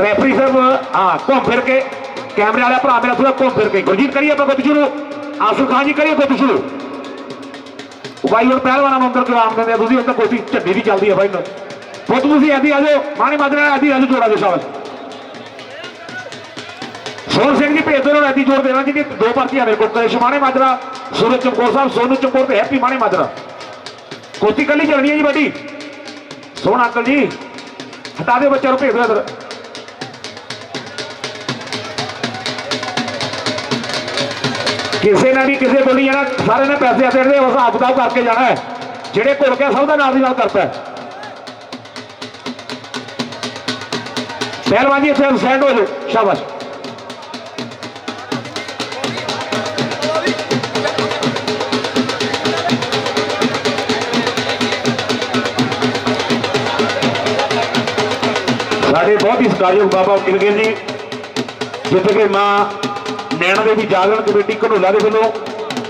Referee ਸਾਹਿਬ ਹਾਂ ਘੁੰਮ ਫਿਰ ਕੇ, ਕੈਮਰੇ ਵਾਲਾ ਭਰਾ ਮੇਰਾ ਥੋੜਾ ਘੁੰਮ ਫਿਰ ਕੇ। ਗੁਰਜੀਤ, ਕਰੀਏ ਆਪਾਂ ਕੁਝ ਸ਼ੁਰੂ? ਆਸੂ ਖਾਨ ਜੀ, ਕਰੀਏ ਕੁਝ ਸ਼ੁਰੂ? ਬਾਈ, ਹੁਣ ਪਹਿਲਵਾਨਾਂ ਨੂੰ ਅੰਦਰ ਜਵਾਬ ਦਿੰਦੇ ਆ, ਤੁਸੀਂ ਉੱਥੇ ਕੋਈ ਝੱਡੀ ਦੀ ਚੱਲਦੀ ਹੈ ਬਾਈ ਨੂੰ ਪੁੱਤ ਤੁਸੀਂ ਐਦੀ ਆ ਜਾਓ ਮਾਣੀ ਮਾਜਰਾ ਐਦੀ ਆ ਜਾਓ, ਜੋੜਾ ਦੇ ਸ਼ਾਬਾਸ਼ ਸੋਹਣ ਸਿੰਘ ਜੀ, ਭੇਜ ਦਿਓ ਐਦੀ ਜੋੜ ਦੇਣਾ ਜੀ ਦੋ ਪਰਚੀਆਂ ਮੇਰੇ ਕੋਲ ਕਰੇ ਮਾਣੇ ਮਾਜਰਾ ਸੂਰਜ ਚਮਕੌਰ ਸਾਹਿਬ, ਸੋਨੂ ਚਮਕੌਰ ਤੇ ਹੈਪੀ ਮਾਣੇ ਮਾਜਰਾ ਕੋਤੀ ਕੱਲੀ ਚੱਲਣੀ ਹੈ ਜੀ ਵੱਡੀ। ਸੋਹਣਾ ਅੰਕਲ ਜੀ, ਹਟਾ ਦਿਓ ਬੱਚਿਆਂ ਨੂੰ, ਭੇਜ ਦਿਓ ਇੱਧਰ। ਕਿਸੇ ਨੇ ਵੀ ਕਿਸੇ ਕੋਲ ਨਹੀਂ ਜਾਣਾ, ਸਾਰੇ ਨੇ ਪੈਸੇ ਆਦੇ ਦੇ ਹਿਸਾਬ ਕਿਤਾਬ ਕਰਕੇ ਜਾਣਾ ਹੈ। ਜਿਹੜੇ ਘੁਲ ਗਿਆ, ਸਭ ਦਾ ਨਾਲ ਦੀ ਨਾਲ ਕਰਤਾ ਹੈ। ਪਹਿਲਵਾਨ ਜੀ, ਇੱਥੇ ਸੈਂਡ ਹੋ ਜਾਓ, ਸ਼ਾਬਾਸ਼। ਸਾਡੇ ਬਹੁਤ ਹੀ ਸਤਿਕਾਰਯੋਗ ਬਾਬਾ ਕਿਲਗਿਰ ਜੀ, ਜਿੱਥੇ ਕਿ ਮਾਂ ਨੈਣਾ ਦੇਵੀ ਜਾਗਰਣ ਕਮੇਟੀ ਘਨੋਲਾ ਦੇ ਵੱਲੋਂ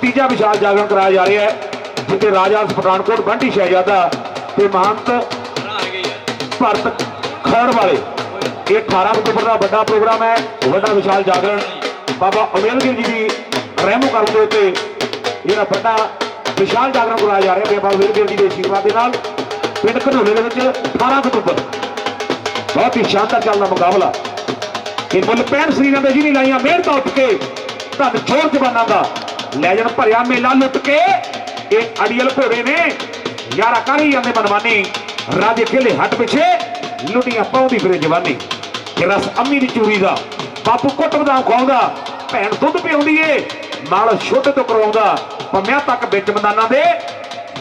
ਤੀਜਾ ਵਿਸ਼ਾਲ ਜਾਗਰਣ ਕਰਾਇਆ ਜਾ ਰਿਹਾ ਹੈ, ਜਿੱਥੇ ਰਾਜਾ ਪਠਾਨਕੋਟ ਬੰਟੀ ਸ਼ਹਿਜ਼ਾਦਾ ਤੇ ਮਹੰਤ ਭਰਤ ਖਰੜ ਵਾਲੇ। ਇਹ 18 ਅਕਤੂਬਰ ਦਾ ਵੱਡਾ ਪ੍ਰੋਗਰਾਮ ਹੈ, ਵੱਡਾ ਵਿਸ਼ਾਲ ਜਾਗਰਣ। ਬਾਬਾ ਅਮੇਲਗਿਰ ਜੀ ਦੀ ਰਹਿਮੋ ਕਰਨ ਦੇ ਉੱਤੇ ਜਿਹੜਾ ਵੱਡਾ ਵਿਸ਼ਾਲ ਜਾਗਰਣ ਕਰਾਇਆ ਜਾ ਰਿਹਾ ਹੈ ਬਾਬਾ ਅਮੇਲਗਿਰ ਜੀ ਦੇ ਆਸ਼ੀਰਵਾਦ ਦੇ ਨਾਲ। ਪਿੰਡ ਘਨੋਲੇ ਦੇ ਵਿੱਚ 18 ਅਕਤੂਬਰ। ਬਹੁਤ ਹੀ ਸ਼ਾਨਦਾਰ ਚੱਲਦਾ ਮੁਕਾਬਲਾ। ਇਹ ਮੁੱਲ ਪੈਣ ਸਰੀਰਾਂ ਦੇ ਜਿਹਨੇ ਲਾਈਆਂ ਮਿਹਨਤਾਂ ਉੱਠ ਕੇ ਧਨ ਛੋੜ ਜਵਾਨਾਂ ਦਾ। ਲੈ ਜਾਣ ਭਰਿਆ ਮੇਲਾ ਲੁੱਟ ਕੇ, ਇਹ ਅੜੀਅਲ ਘੋੜੇ ਨੇ, ਯਾਰਾ ਕਰੀ ਜਾਂਦੇ ਮਨਮਾਨੀ ਰਾਜੇ ਖੇਲੇ ਹੱਟ ਪਿਛੇ, ਲੁੱਟੀਆਂ ਪਾਉਂਦੀ ਫਿਰੇ ਜਵਾਨੀ। ਕਿ ਰਸ ਅੰਮੀ ਦੀ ਚੂਰੀ ਦਾ, ਬਾਪੂ ਕੁੱਟ ਬਦਾਮ ਖਵਾਉਂਦਾ। ਭੈਣ ਦੁੱਧ ਪਿਆਉਂਦੀ ਏ ਨਾਲ ਛੋਟੇ ਤੋਂ ਕਰਵਾਉਂਦਾ ਪੰਮਿਆਂ ਤੱਕ ਵਿੱਚ ਮੈਦਾਨਾਂ ਦੇ,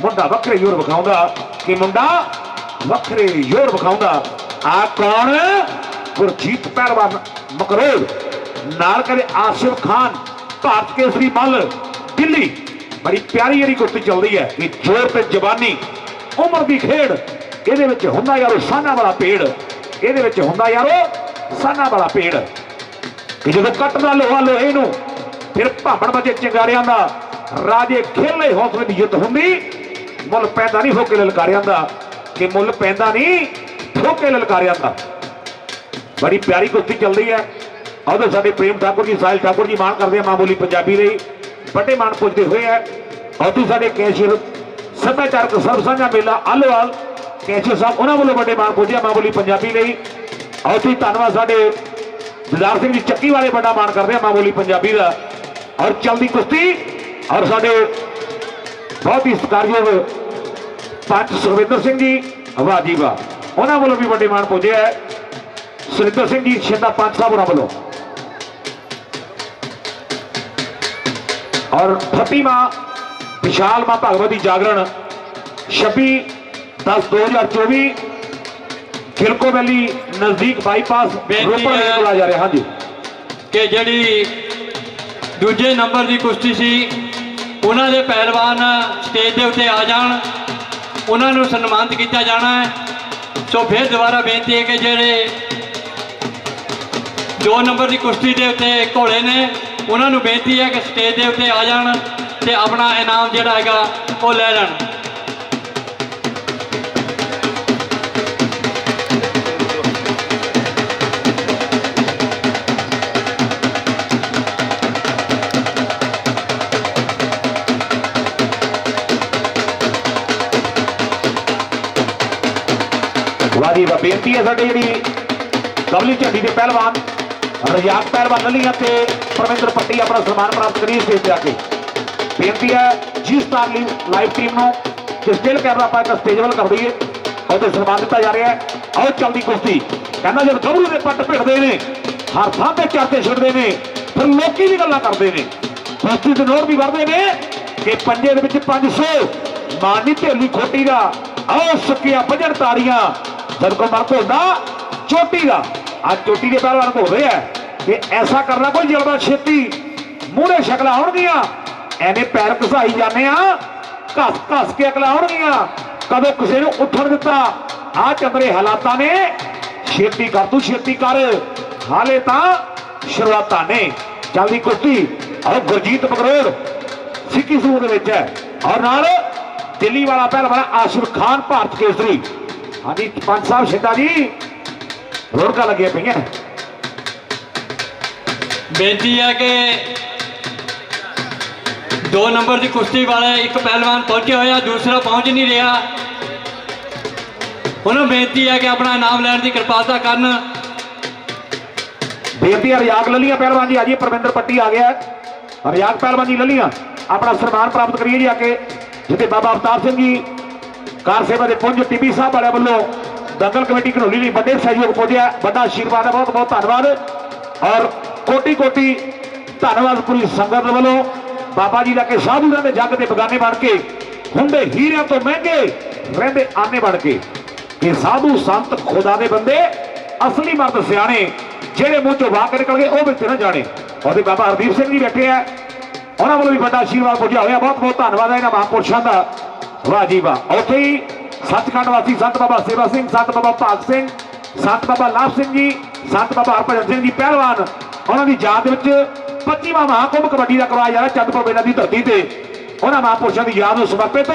ਮੁੰਡਾ ਵੱਖਰੇ ਯੋਰ ਵਿਖਾਉਂਦਾ। ਕਿ ਮੁੰਡਾ ਵੱਖਰੇ ਯੋਰ ਵਿਖਾਉਂਦਾ। ਆ ਕੌਣ? ਗੁਰਜੀਤ ਪਹਿਲਵਾਨ। ਮਕਰੂਰ ਨਾਲ ਕਰੇ ਆਸਿਫ ਖਾਨ, ਭਾਰਤ ਕੇਸਰੀ ਮੱਲ, ਦਿੱਲੀ। ਬੜੀ ਪਿਆਰੀ ਜਿਹੜੀ ਕੁਸ਼ਤੀ ਚੱਲਦੀ ਹੈ ਕਿ ਜੋਰ ਤੇ ਜਵਾਨੀ, ਉਮਰ ਦੀ ਖੇਡ। ਇਹਦੇ ਵਿੱਚ ਹੁੰਦਾ ਯਾਰੋ ਸਾਨਾ ਵਾਲਾ ਪੇੜ। ਇਹਦੇ ਵਿੱਚ ਹੁੰਦਾ ਯਾਰੋ ਸਾਨਾ ਵਾਲਾ ਪੇੜ। ਕਿ ਜਦੋਂ ਕੱਟਦਾ ਲੋਹਾ ਲੋਹੇ ਨੂੰ, ਫਿਰ ਭਾਂਬੜ ਵਜੇ ਚਿੰਗਾਰਿਆਂ ਦਾ ਰਾਜੇ ਖੇਲੇ ਹੌਸਲੇ ਦੀ ਜਿੱਤ ਹੁੰਦੀ। ਮੁੱਲ ਪੈਂਦਾ ਨਹੀਂ ਹੋ ਕੇ ਲਲਕਾਰਿਆਂ ਦਾ ਕਿ ਮੁੱਲ ਪੈਂਦਾ ਨਹੀਂ ਹੋ ਕੇ ਲਲਕਾਰਿਆਂ ਦਾ। ਬੜੀ ਪਿਆਰੀ ਕੁਸ਼ਤੀ ਚੱਲਦੀ ਹੈ। ਉਹਦੇ ਸਾਡੇ ਪ੍ਰੇਮ ਠਾਕੁਰ ਜੀ, ਸਾਹਿਲ ਠਾਕੁਰ ਜੀ, ਮਾਣ ਕਰਦੇ ਆ ਮਾਂ ਬੋਲੀ ਪੰਜਾਬੀ ਲਈ। ਵੱਡੇ ਮਾਣ ਪੁੱਜਦੇ ਹੋਏ ਹੈ। ਉਹਦੇ ਸਾਡੇ ਕੈਸ਼ੀਅਰ ਸੱਭਿਆਚਾਰਕ ਸਰਬ ਸਾਂਝਾ ਮੇਲਾ ਆਲੋਵਾਲ ਕੈਸ਼ੀਅਰ ਸਾਹਿਬ, ਉਹਨਾਂ ਵੱਲੋਂ ਵੱਡੇ ਮਾਣ ਪੁੱਜਿਆ ਮਾਂ ਬੋਲੀ ਪੰਜਾਬੀ ਲਈ। ਔਤੀ ਧੰਨਵਾਦ ਸਾਡੇ ਜਦਾਰ ਸਿੰਘ ਜੀ, ਚੱਕੀ ਵਾਲੇ ਵੱਡਾ ਮਾਣ ਕਰਦੇ ਆ ਮਾਂ ਬੋਲੀ ਪੰਜਾਬੀ ਦਾ। ਔਰ ਚੱਲਦੀ ਕੁਸ਼ਤੀ, ਔਰ ਸਾਡੇ ਬਹੁਤ ਹੀ ਸਤਿਕਾਰਯੋਗ ਪੰਚ ਸੁਖਵਿੰਦਰ ਸਿੰਘ ਜੀ, ਵਾਹ ਜੀ ਵਾਹ। ਉਹਨਾਂ ਵੱਲੋਂ ਵੀ ਵੱਡੇ ਮਾਣ ਪੁੱਜਿਆ ਸੁਰਿੰਦਰ ਸਿੰਘ ਜੀ ਸ਼ਿੰਦਾ ਪੰਜ ਸਾਹਿਬ ਉਹਨਾਂ ਵੱਲੋਂ ਔਰ ਫਤੀ ਮਾਂ ਵਿਸ਼ਾਲ ਮਾਂ ਭਗਵਤੀ ਜਾਗਰਣ 26 10 2024 ਖਿਲਕੋ ਵੈਲੀ ਨਜ਼ਦੀਕ ਬਾਈਪਾਸ ਰੋਪੜ। ਵਿੱਚ ਬੁਲਾਇਆ ਜਾ ਰਿਹਾ ਹਾਂਜੀ ਕਿ ਜਿਹੜੀ ਦੂਜੇ ਨੰਬਰ ਦੀ ਕੁਸ਼ਤੀ ਸੀ ਉਹਨਾਂ ਦੇ ਪਹਿਲਵਾਨ ਸਟੇਜ ਦੇ ਉੱਤੇ ਆ ਜਾਣ ਉਹਨਾਂ ਨੂੰ ਸਨਮਾਨਿਤ ਕੀਤਾ ਜਾਣਾ ਹੈ ਸੋ ਫਿਰ ਦੁਬਾਰਾ ਬੇਨਤੀ ਹੈ ਕਿ ਜਿਹੜੇ ਦੋ ਨੰਬਰ ਦੀ ਕੁਸ਼ਤੀ ਦੇ ਉੱਤੇ ਘੋੜੇ ਨੇ। ਉਹਨਾਂ ਨੂੰ ਬੇਨਤੀ ਹੈ ਕਿ ਸਟੇਜ ਦੇ ਉੱਤੇ ਆ ਜਾਣ ਤੇ ਆਪਣਾ ਇਨਾਮ ਜਿਹੜਾ ਹੈਗਾ ਉਹ ਲੈ ਲੈਣ। ਵਾਹ ਜੀ ਬੇਨਤੀ ਹੈ ਸਾਡੇ ਜਿਹੜੀ ਕਬਲੀ ਝੰਡੀ ਦੇ ਪਹਿਲਵਾਨ। ਰਜਾਕ ਪਹਿਲਵਾਨ ਨਲੀਆਂ ਤੇ ਪਰਮਿੰਦਰ ਪੱਟੀ ਆਪਣਾ ਸਨਮਾਨ ਪ੍ਰਾਪਤ ਕਰੀਏ ਸਟੇਜ ਤੇ ਆ ਕੇ। ਬੇਨਤੀ ਹੈ ਜੀ ਸਟਾਰ ਲਈ ਲਾਈਵ ਟੀਮ ਨੂੰ ਕਿ ਸਟਿਲ ਕੈਮਰਾ ਆਪਾਂ ਇੱਕ ਸਟੇਜ ਵੱਲ ਕਰ ਦਈਏ ਉਹਦੇ ਸਨਮਾਨ ਦਿੱਤਾ ਜਾ ਰਿਹਾ ਹੈ। ਆਓ, ਚੱਲਦੀ ਕੁਸ਼ਤੀ। ਕਹਿੰਦਾ ਜਦ ਗੱਭਰੂ ਦੇ ਪੱਟ ਭਿੜਦੇ ਨੇ, ਹਰ ਥਾਂ ਤੇ ਚਰਚੇ ਛੱਡਦੇ ਨੇ, ਫਿਰ ਲੋਕੀ ਵੀ ਗੱਲਾਂ ਕਰਦੇ ਨੇ। ਕੁਸ਼ਤੀ ਦੇ ਨੋਟ ਵੀ ਵਰਦੇ ਨੇ ਕਿ ਪੰਜੇ ਦੇ ਵਿੱਚ 500 ਮਾਨੀ ਢੇਲੀ ਖੋਟੀ ਦਾ ਆਓ ਸੁੱਕੀਆਂ ਭਜਣ ਤਾੜੀਆਂ, ਜਦ ਕੋ ਮਰਦ ਹੁੰਦਾ ਚੋਟੀ ਦਾ। ਅੱਜ ਚੋਟੀ ਦੇ ਪਹਿਲਵਾਨ ਹੋ ਰਹੇ ਆ। ਕਿ ਐਸਾ ਕਰਨਾ ਕੋਈ ਜਲਦਾ ਛੇਤੀ। ਮੂਹਰੇ ਸ਼ਕਲਾਂ ਆਉਣਗੀਆਂ। ਐਵੇਂ ਪੈਰ ਘਸਾਈ ਜਾਂਦੇ ਆ, ਘਸ ਘਸ ਕੇ ਅਕਲਾਂ ਆਉਣਗੀਆਂ। ਕਦੋਂ ਕਿਸੇ ਨੂੰ ਉੱਠਣ ਦਿੱਤਾ? ਆ ਚੰਦਰੇ ਹਾਲਾਤਾਂ ਨੇ। ਛੇਤੀ ਕਰ ਤੂੰ, ਛੇਤੀ ਕਰ। ਹਾਲੇ ਤਾਂ ਸ਼ੁਰੂਆਤਾਂ ਨੇ। ਜਲਦੀ ਕੁਸ਼ਤੀ। ਔਰ ਗੁਰਜੀਤ ਮਗਰੋੜ ਸਿੱਕੀ ਸੂਰ ਦੇ ਵਿੱਚ ਹੈ। ਔਰ ਨਾਲ ਦਿੱਲੀ ਵਾਲਾ ਪਹਿਲਵਾਨ ਆਸ਼ਰ ਖਾਨ, ਭਾਰਤ ਕੇਸਰੀ। ਹਾਂਜੀ ਪੰਜ ਸਾਹਿਬ, ਸ਼ਿੰਦਾ ਜੀ। ਰੋੜਕਾ ਲੱਗੀਆਂ ਪਈਆਂ। ਬੇਨਤੀ ਹੈ ਕਿ ਦੋ ਨੰਬਰ ਦੀ ਕੁਸ਼ਤੀ ਵਾਲੇ ਇੱਕ ਪਹਿਲਵਾਨ ਪਹੁੰਚੇ ਹੋਇਆ ਦੂਸਰਾ ਪਹੁੰਚ ਨਹੀਂ ਰਿਹਾ ਉਹਨੂੰ ਬੇਨਤੀ ਹੈ ਕਿ ਆਪਣਾ ਨਾਮ ਲੈਣ ਦੀ ਕਿਰਪਾਲਤਾ ਕਰਨ ਬੇਨਤੀ ਹੈ ਰਿਆਕ ਲੱਲੀਆਂ ਪਹਿਲਵਾਨ ਜੀ ਆਜੀ ਪਰਮਿੰਦਰ ਪੱਟੀ ਆ ਗਿਆ ਹੈ। ਰਿਆਕ ਪਹਿਲਵਾਨ ਜੀ ਲੱਲੀਆਂ ਆਪਣਾ ਸਨਮਾਨ ਪ੍ਰਾਪਤ ਕਰੀਏ ਜੀ ਆ ਕੇ ਜਿੱਥੇ ਬਾਬਾ ਅਵਤਾਰ ਸਿੰਘ ਜੀ ਕਾਰ ਸੇਵਾ ਦੇ ਪੁੰਜ ਟੀਬੀ ਸਾਹਿਬ ਵਾਲਿਆਂ ਵੱਲੋਂ ਦੰਗਲ ਕਮੇਟੀ ਘਨੌਲੀ ਲਈ ਵੱਡੇ ਸਹਿਯੋਗ ਪਹੁੰਚਿਆ। ਵੱਡਾ ਆਸ਼ੀਰਵਾਦ ਹੈ, ਬਹੁਤ ਬਹੁਤ ਧੰਨਵਾਦ। ਔਰ ਕੋਟੀ ਕੋਟੀ ਧੰਨਵਾਦ ਪੂਰੀ ਸੰਗਤ ਵੱਲੋਂ। ਬਾਬਾ ਜੀ ਦਾ ਕੇ ਸਾਧੂਆਂ ਦੇ ਜੱਗ ਦੇ ਬਗਾਨੇ ਬਣ ਕੇ, ਹੁੰਦੇ ਹੀਰਿਆਂ ਤੋਂ ਮਹਿੰਗੇ ਰਹਿੰਦੇ ਆਨੇ ਬਣ ਕੇ। ਕਿ ਸਾਧੂ ਸੰਤ ਖੁਦਾ ਦੇ ਬੰਦੇ, ਅਸਲੀ ਮਰਦ ਸਿਆਣੇ, ਜਿਹੜੇ ਮੂੰਹ ਚੋਂ ਵਾਕ ਨਿਕਲ ਗਏ ਉਹ ਵਿੱਚ ਨਾ ਜਾਣੇ। ਉਹਦੇ ਬਾਬਾ ਹਰਦੀਪ ਸਿੰਘ ਜੀ ਬੈਠੇ ਆ। ਉਹਨਾਂ ਵੱਲੋਂ ਵੀ ਵੱਡਾ ਆਸ਼ੀਰਵਾਦ ਪੁੱਜਿਆ ਹੋਇਆ। ਬਹੁਤ ਬਹੁਤ ਧੰਨਵਾਦ ਹੈ ਇਹਨਾਂ ਮਹਾਂਪੁਰਸ਼ਾਂ ਦਾ। ਵਾਹ ਜੀ ਵਾਹ। ਉੱਥੇ ਹੀ ਸੱਚਖੰਡ ਵਾਸੀ ਸੰਤ ਬਾਬਾ ਸੇਵਾ ਸਿੰਘ, ਸੰਤ ਬਾਬਾ ਭਾਗ ਸਿੰਘ, ਸੰਤ ਬਾਬਾ ਲਾਭ ਸਿੰਘ ਜੀ, ਸੰਤ ਬਾਬਾ ਹਰਭਜਨ ਸਿੰਘ ਜੀ ਪਹਿਲਵਾਨ। ਉਹਨਾਂ ਦੀ ਯਾਦ ਵਿੱਚ 25ਵਾਂ ਮਹਾਕੁੰਭ ਕਬੱਡੀ ਦਾ ਕਰਵਾਇਆ ਜਾ ਰਿਹਾ ਚੰਦਪੁਰ ਮੇਲਾ ਦੀ ਧਰਤੀ ਤੇ। ਉਹਨਾਂ ਮਹਾਂਪੁਰਸ਼ਾਂ ਦੀ ਯਾਦ ਨੂੰ ਸਮਰਪਿਤ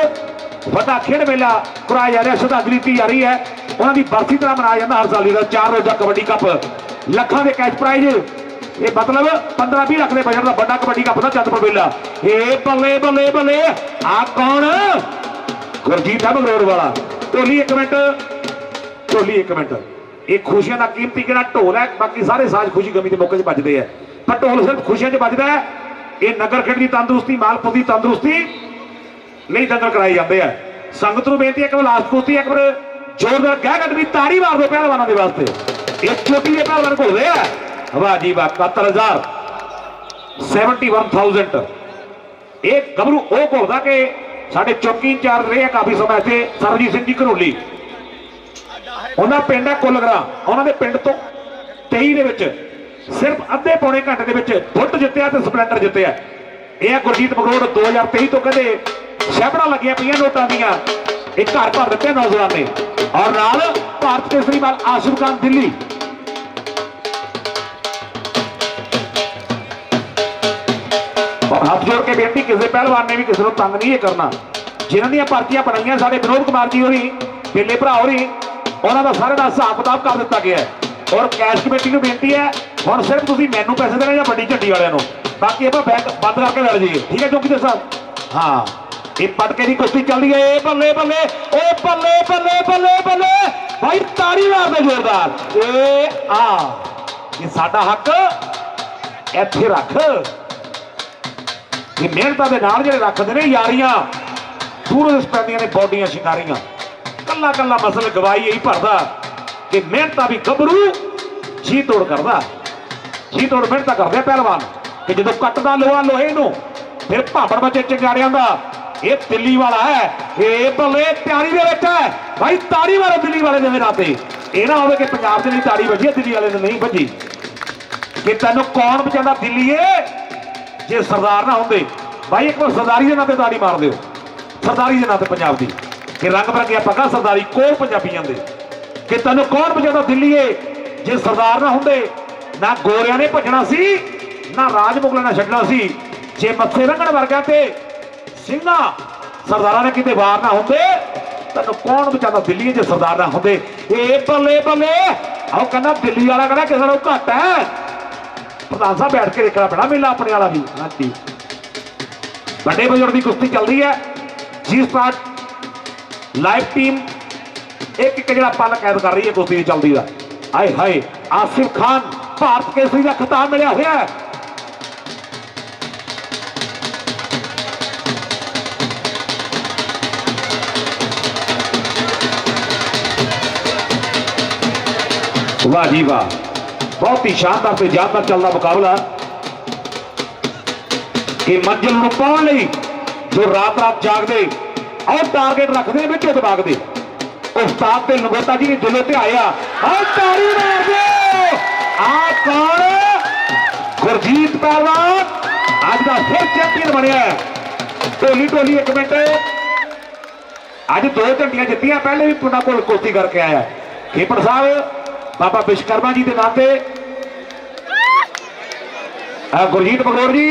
ਵੱਡਾ ਖੇਡ ਮੇਲਾ ਕਰਵਾਇਆ ਜਾ ਰਿਹਾ, ਸ਼ਰਧਾਂਜਲੀ ਦਿੱਤੀ ਜਾ ਰਹੀ ਹੈ। ਉਹਨਾਂ ਦੀ ਬਰਸੀ ਤਰ੍ਹਾਂ ਮਨਾਇਆ ਜਾਂਦਾ, ਹਰ ਸਾਲ ਦਾ ਚਾਰ ਰੋਜ਼ਾ ਕਬੱਡੀ ਕੱਪ। ਲੱਖਾਂ ਦੇ ਕੈਸ਼ ਪ੍ਰਾਈਜ਼। ਇਹ ਮਤਲਬ 15 20 ਲੱਖ ਦੇ ਬਜਟ ਦਾ ਵੱਡਾ ਕਬੱਡੀ ਕੱਪ ਦਾ ਚੰਦਪੁਰ ਮੇਲਾ। ਇਹ ਬੱਲੇ ਬੱਲੇ ਬੱਲੇ ਆ ਕੌਣ? ਗੁਰਜੀਤ ਸਾਹਿਬ ਬਗਰੋੜ ਵਾਲਾ। ਢੋਲੀ ਇੱਕ ਮਿੰਟ। ਢੋਲੀ ਇੱਕ ਮਿੰਟ। ਇਹ ਖੁਸ਼ੀਆਂ ਦਾ ਕੀਮਤੀ ਕਿਹੜਾ ਢੋਲ ਹੈ, ਬਾਕੀ ਸਾਰੇ ਸਾਜ਼ ਖੁਸ਼ੀ ਗਮੀ ਦੇ ਮੌਕੇ 'ਚ ਵੱਜਦੇ ਆ। ਪਰ ਢੋਲ ਸਿਰਫ ਖੁਸ਼ੀਆਂ 'ਚ ਵੱਜਦਾ ਹੈ। ਇਹ ਨਗਰ ਖੇਡ ਦੀ ਤੰਦਰੁਸਤੀ, ਮਾਲਪੁਰ ਦੀ ਤੰਦਰੁਸਤੀ ਲਈ ਦੰਗਲ ਕਰਾਏ ਜਾਂਦੇ ਆ। ਸੰਗਤ ਨੂੰ ਬੇਨਤੀ ਹੈ ਕਿ ਲਾਸਟ ਕੁਸ਼ਤੀ ਇੱਕ ਵਾਰ ਜ਼ੋਰਦਾਰ ਗਹਿ ਗੱਡ ਵੀ ਤਾੜੀ ਮਾਰ ਦਿਓ ਪਹਿਲਵਾਨਾਂ ਦੇ ਵਾਸਤੇ। ਇਹ ਚੋਟੀ ਦੇ ਪਹਿਲਵਾਨ ਘੁਲਦੇ ਆ। ਵਾਹ ਜੀ ਵਾਹ 71000 71000 ਇਹ ਗੱਭਰੂ ਉਹ ਘੁਲਦਾ ਕਿ ਸਾਡੇ ਚੌਕੀ ਇੰਚਾਰਜ ਰਹੇ ਆ ਕਾਫੀ ਸਮਾਂ ਇੱਥੇ ਸਰਜੀਤ ਸਿੰਘ ਜੀ ਘਰੋਲੀ। ਉਹਨਾਂ ਪਿੰਡ ਹੈ ਕੁਲਗਰਾ, ਉਹਨਾਂ ਦੇ ਪਿੰਡ ਤੋਂ 23 ਦੇ ਵਿੱਚ, ਸਿਰਫ ਅੱਧੇ ਪੌਣੇ ਘੰਟੇ ਦੇ ਵਿੱਚ ਬੁੱਟ ਜਿੱਤਿਆ ਤੇ ਸਪਲੈਂਡਰ ਜਿੱਤਿਆ। ਇਹ ਆ ਗੁਰਜੀਤ ਬਗਰੋੜ 2023 ਤੋਂ ਕਦੇ ਸ਼ਹਿਬੜਾਂ ਲੱਗੀਆਂ ਪਈਆਂ ਨੋਟਾਂ ਦੀਆਂ। ਇਹ ਘਰ ਭਰ ਦਿੱਤੇ ਨੌਜਵਾਨ ਨੇ। ਔਰ ਨਾਲ ਭਾਰਤ ਕੇਸਰੀ ਮਾਲ ਆਸ਼ਿਫ ਖਾਨ ਦਿੱਲੀ। ਹੱਥ ਜੋੜ ਕੇ ਬੇਨਤੀ, ਕਿਸੇ ਪਹਿਲਵਾਨ ਨੇ ਵੀ ਕਿਸੇ ਨੂੰ ਤੰਗ ਨਹੀਂ ਇਹ ਕਰਨਾ। ਜਿਨ੍ਹਾਂ ਦੀਆਂ ਪਰਚੀਆਂ ਬਣਾਈਆਂ, ਸਾਡੇ ਵਿਨੋਦ ਕੁਮਾਰ ਜੀ ਹੋਰੀ, ਬੇਲੇ ਭਰਾ ਹੋਰੀ, ਉਹਨਾਂ ਦਾ ਸਾਰੇ ਦਾ ਹਿਸਾਬ ਕਿਤਾਬ ਕਰ ਦਿੱਤਾ ਗਿਆ ਹੈ। ਔਰ ਕੈਸ਼ ਕਮੇਟੀ ਨੂੰ ਬੇਨਤੀ ਹੈ, ਹੁਣ ਸਿਰਫ ਤੁਸੀਂ ਮੈਨੂੰ ਪੈਸੇ ਦੇਣੇ ਜਾਂ ਵੱਡੀ ਝੰਡੀ ਵਾਲਿਆਂ ਨੂੰ? ਬਾਕੀ ਆਪਾਂ ਬੈਂਕ ਬੰਦ ਕਰਕੇ ਲੜ ਜਾਈਏ। ਠੀਕ ਹੈ ਚੌਂਕੀ ਦੇ ਸਾਹਿਬ? ਹਾਂ। ਇਹ ਪਟਕੇ ਦੀ ਕੁਸ਼ਤੀ ਚੱਲਦੀ ਹੈ। ਏ ਬੱਲੇ ਬੱਲੇ ਓ ਬੱਲੇ ਬੱਲੇ ਬੱਲੇ ਬੱਲੇ। ਭਾਈ ਤਾੜੀ ਮਾਰ ਦੇ ਜ਼ੋਰਦਾਰ। ਏ ਆ। ਇਹ ਸਾਡਾ ਹੱਕ। ਇੱਥੇ ਰੱਖ। ਇਹ ਮਿਹਨਤਾਂ ਦੇ ਨਾਲ ਜਿਹੜੇ ਰੱਖਦੇ ਨੇ ਯਾਰੀਆਂ, ਦੂਰੋਂ ਪੈਂਦੀਆਂ ਨੇ ਬੋਡੀਆਂ ਸ਼ਿਕਾਰੀਆਂ ਕੱਲਾ ਕੱਲਾ ਮਸਲ ਗਵਾਈ ਇਹੀ ਭਰਦਾ ਕਿ ਮਿਹਨਤਾਂ ਵੀ ਗੱਭਰੂ ਜੀ ਤੋੜ ਕਰਦਾ। ਜੀ ਤੋੜ ਮਿਹਨਤਾਂ ਕਰਦੇ ਪਹਿਲਵਾਨ, ਕਿ ਜਦੋਂ ਕੱਟਦਾ ਲੋਹਾ ਲੋਹੇ ਨੂੰ, ਫਿਰ ਭਾਪੜ ਬਚੇ ਚਿੰਗਾੜਿਆਂ ਦਾ। ਇਹ ਦਿੱਲੀ ਵਾਲਾ ਹੈ, ਇਹ ਬੱਲੇ ਤਿਆਰੀ ਦੇ ਵਿੱਚ ਹੈ। ਭਾਈ ਤਾੜੀ ਮਾਰੋ ਦਿੱਲੀ ਵਾਲੇ ਦੇ ਨਾਤੇ ਇਹ ਨਾ ਹੋਵੇ ਕਿ ਪੰਜਾਬ ਦੇ ਲਈ ਤਾੜੀ ਵੱਜੀ ਦਿੱਲੀ ਵਾਲੇ ਨੇ ਨਹੀਂ ਵੱਜੀ। ਕਿ ਤੈਨੂੰ ਕੌਣ ਬਚਾਉਂਦਾ ਦਿੱਲੀਏ ਜੇ ਸਰਦਾਰ ਨਾ ਹੁੰਦੇ, ਬਾਈ ਇੱਕ ਵਾਰ ਸਰਦਾਰੀ ਦੇ ਨਾਂ ਤੇ ਤਾੜੀ ਮਾਰ ਦਿਓ। ਸਰਦਾਰੀ ਦੇ ਨਾਂ ਤੇ ਪੰਜਾਬ ਦੀ। ਕਿ ਰੰਗ ਬਰੰਗੀਆਂ ਪੱਗਾਂ ਸਰਦਾਰੀ ਕੋਲ ਪੰਜਾਬੀਆਂ ਦੇ ਕਿ ਤੈਨੂੰ ਕੌਣ ਬਚਾਉਂਦਾ ਦਿੱਲੀਏ? ਜੇ ਸਰਦਾਰ ਨਾ ਹੁੰਦੇ, ਨਾ ਗੋਰਿਆਂ ਨੇ ਭੱਜਣਾ ਸੀ, ਨਾ ਰਾਜ ਮੁਗਲਾਂ ਨੇ ਛੱਡਣਾ ਸੀ, ਜੇ ਮੱਥੇ ਰੰਗਣ ਵਰਗਾ ਤੇ ਸਿੰਘਾਂ, ਸਰਦਾਰਾਂ ਨੇ ਕਿਤੇ ਵਾਰ ਨਾ ਹੁੰਦੇ, ਤੈਨੂੰ ਕੌਣ ਬਚਾਉਂਦਾ ਦਿੱਲੀ ਜੇ ਸਰਦਾਰ ਨਾ ਹੁੰਦੇ? ਇਹ ਬੱਲੇ ਬੱਲੇ, ਆਹ ਕਹਿੰਦਾ ਦਿੱਲੀ ਵਾਲਾ ਕਹਿੰਦਾ ਕਿਸੇ ਨਾਲੋਂ ਘੱਟ ਹੈ। ਪ੍ਰਧਾਨ ਸਾਹਿਬ ਬੈਠ ਕੇ ਦੇਖਣਾ ਪੈਣਾ ਮੇਲਾ ਆਪਣੇ ਵਾਲਾ ਵੀ। ਹਾਂਜੀ ਵੱਡੇ ਬਜ਼ੁਰਗ ਦੀ ਕੁਸ਼ਤੀ ਚੱਲਦੀ ਹੈ। ਜੀ ਸਟਾਰਟ। ਲਾਈਵ ਟੀਮ ਇੱਕ ਇੱਕ ਜਿਹੜਾ ਪਲ ਕੈਦ ਕਰ ਰਹੀ ਹੈ ਕੁਸ਼ਤੀ ਦੀ ਚੱਲਦੀ ਦਾ। ਹਾਏ ਹਾਏ ਆਸਿਫ ਖਾਨ ਭਾਰਤ ਕੇਸਰੀ ਦਾ ਖਿਤਾਬ ਮਿਲਿਆ ਹੋਇਆ ਹੈ। ਵਾਹ ਜੀ ਵਾਹ। ਬਹੁਤ ਹੀ ਸ਼ਾਨਦਾਰ ਤੇ ਜਾਨਦਾਰ ਚੱਲਦਾ ਮੁਕਾਬਲਾ। ਕਿ ਮੰਜ਼ਿਲ ਨੂੰ ਪਾਉਣ ਲਈ ਜੋ ਰਾਤ ਰਾਤ ਜਾਗਦੇ ਔਰ ਟਾਰਗੇਟ ਰੱਖਦੇ ਵਿੱਚੋਂ ਦਬਾਗਦੇ ਉਸਤਾਦ ਤੇ ਲੰਗੋਟਾ ਜੀ ਨੇ ਦਿਲੋਂ ਤੇ ਆਇਆ ਆਹ ਤਾੜੀ ਮਾਰ ਆ ਕੌਣ? ਗੁਰਜੀਤ ਪਹਿਲਵਾਨ। ਅੱਜ ਦਾ ਫਿਰ ਚੈਂਪੀਅਨ ਬਣਿਆ ਢੋਲੀ ਢੋਲੀ ਇੱਕ ਮਿੰਟ। ਅੱਜ ਦੋ ਘੰਟੀਆਂ ਜਿੱਤੀਆਂ, ਪਹਿਲੇ ਵੀ ਪੁੰਨਾ ਕੋਲ ਕੋਸ਼ੀ ਕਰਕੇ ਆਇਆ। ਖੇਪੜ ਸਾਹਿਬ ਬਾਬਾ ਵਿਸ਼ਕਰਮਾ ਜੀ ਦੇ ਨਾਂ ਤੇ। ਆ ਗੁਰਜੀਤ ਬਗਰੋੜ ਜੀ,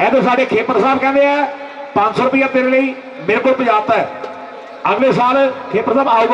ਇਹ ਤਾਂ ਸਾਡੇ ਖੇਪਰ ਸਾਹਿਬ ਕਹਿੰਦੇ ਆ 500 ਰੁਪਇਆ ਤੇਰੇ ਲਈ ਮੇਰੇ ਕੋਲ ਪਜਾਤਾ ਹੈ। ਅਗਲੇ ਸਾਲ ਖੇਪਰ ਸਾਹਿਬ ਆਊਗਾ।